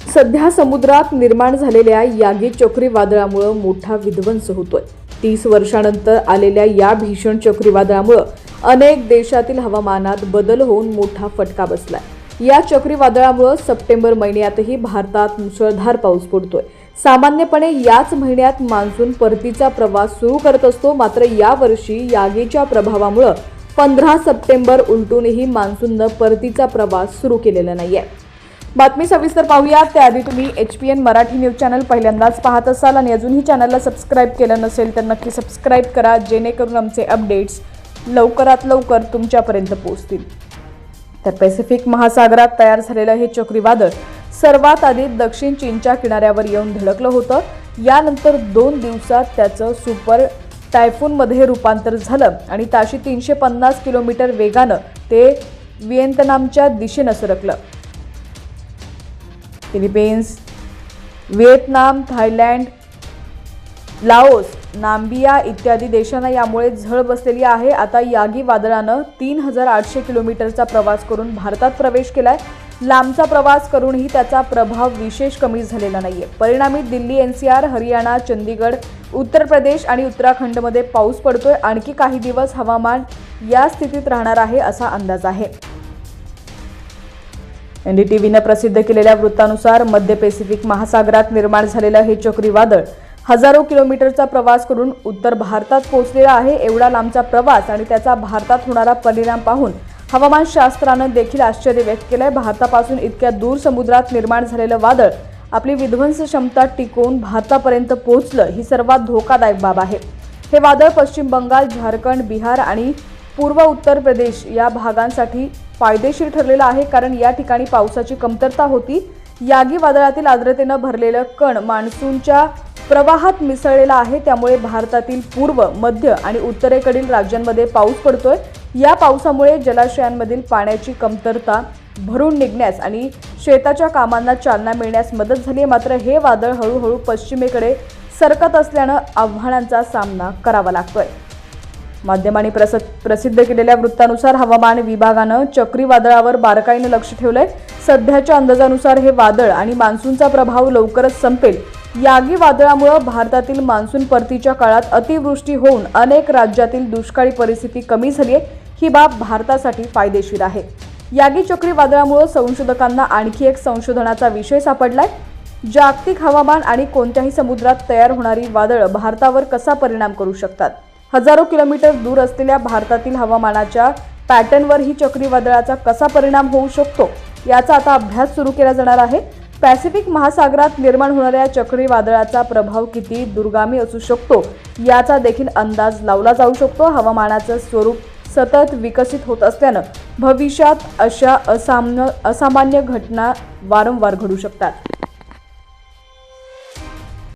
सध्या समुद्रात निर्माण झालेल्या यागी चक्रीवादळामुळं मोठा विध्वंस होतोय. तीस वर्षानंतर आलेल्या या भीषण चक्रीवादळामुळं अनेक देशातील हवामानात बदल होऊन मोठा फटका बसलाय. या चक्रीवादळामुळं सप्टेंबर महिन्यातही भारतात मुसळधार पाऊस पडतोय. सामान्यपणे याच महिन्यात मान्सून परतीचा प्रवास सुरू करत असतो मात्र यावर्षी यागीच्या प्रभावामुळं पंधरा सप्टेंबर उलटूनही मान्सूननं परतीचा प्रवास सुरू केलेला नाहीये. बातमी सविस्तर पाहूया त्याआधी तुम्ही H P N Marathi news channel पहिल्यांदाच पाहत असाल आणि अजूनही चॅनलला सबस्क्राईब केलं नसेल तर नक्की सबस्क्राईब करा जेणेकरून आमचे अपडेट्स लवकरात लवकर तुमच्यापर्यंत पोहोचतील. तर पॅसिफिक महासागरात तयार झालेलं हे चक्रीवादळ सर्वात आधी दक्षिण चीनच्या किनाऱ्यावर येऊन धडकलं होतं. यानंतर दोन दिवसात त्याचं सुपर टायफूनमध्ये रूपांतर झालं आणि ताशी तीनशे पन्नास किलोमीटर वेगानं ते व्हिएतनामच्या दिशेनं सरकलं. Philippines Vietnam Thailand Laos Namibia इत्यादी देशांना यामुळे झळ बसलेली आहे. आता यागी वादळानं तीन हजार आठशे किलोमीटरचा प्रवास करून भारतात प्रवेश केलाय. लांबचा प्रवास करूनही त्याचा प्रभाव विशेष कमी झालेला नाहीये. परिणामी दिल्ली एनसीआर हरियाणा चंदीगड उत्तर प्रदेश आणि उत्तराखंडमध्ये पाऊस पडतोय. आणखी काही दिवस हवामान या स्थितीत राहणार आहे असा अंदाज आहे. एनडीटीव्हीनं प्रसिद्ध केलेल्या वृत्तानुसार मध्य पॅसिफिक महासागरात निर्माण झालेलं हे चक्रीवादळ हजारो किलोमीटरचा प्रवास करून उत्तर भारतात पोहोचलेला आहे एवढा लांबचा प्रवास आणि त्याचा भारतात होणारा परिणाम पाहून हवामानशास्त्रानं देखील आश्चर्य व्यक्त केलंय. भारतापासून इतक्या दूर समुद्रात निर्माण झालेलं वादळ आपली विध्वंस क्षमता टिकवून भारतापर्यंत पोहोचलं ही सर्वात धोकादायक बाब आहे. हे वादळ पश्चिम बंगाल झारखंड बिहार आणि पूर्व उत्तर प्रदेश या भागांसाठी फायदेशीर ठरलेलं आहे कारण या ठिकाणी पावसाची कमतरता होती. यागी वादळातील आर्द्रतेनं भरलेलं कण मान्सूनच्या प्रवाहात मिसळलेला आहे. त्यामुळे भारतातील पूर्व मध्य आणि उत्तरेकडील राज्यांमध्ये पाऊस पडतोय. या पावसामुळे जलाशयांमधील पाण्याची कमतरता भरून निघण्यास आणि शेताच्या कामांना चालना मिळण्यास मदत झाली आहे. मात्र हे वादळ हळूहळू पश्चिमेकडे सरकत असल्यानं आव्हानांचा सामना करावा लागतोय. माध्यमांनी प्रस प्रसिद्ध केलेल्या वृत्तानुसार हवामान विभागानं चक्रीवादळावर बारकाईनं लक्ष ठेवलंय. सध्याच्या अंदाजानुसार हे वादळ आणि मान्सूनचा प्रभाव लवकरच संपेल. यागी वादळामुळं भारतातील मान्सून परतीच्या काळात अतिवृष्टी होऊन अनेक राज्यातील दुष्काळी परिस्थिती कमी झाली आहे ही बाब भारतासाठी फायदेशीर आहे. यागी चक्रीवादळामुळं संशोधकांना आणखी एक संशोधनाचा विषय सापडलाय. जागतिक हवामान आणि कोणत्याही समुद्रात तयार होणारी वादळं भारतावर कसा परिणाम करू शकतात? हजारो किलोमीटर दूर असलेल्या भारतातील हवामानाच्या पॅटर्नवर ही चक्रीवादळाचा कसा परिणाम होऊ शकतो याचा आता अभ्यास सुरू केला जाणार आहे. पॅसिफिक महासागरात निर्माण होणाऱ्या चक्रीवादळाचा प्रभाव किती दुर्गामी असू शकतो याचा देखील अंदाज लावला जाऊ शकतो. हवामानाचं स्वरूप सतत विकसित होत असल्यानं भविष्यात अशा असाम्य असामान्य घटना वारंवार घडू शकतात.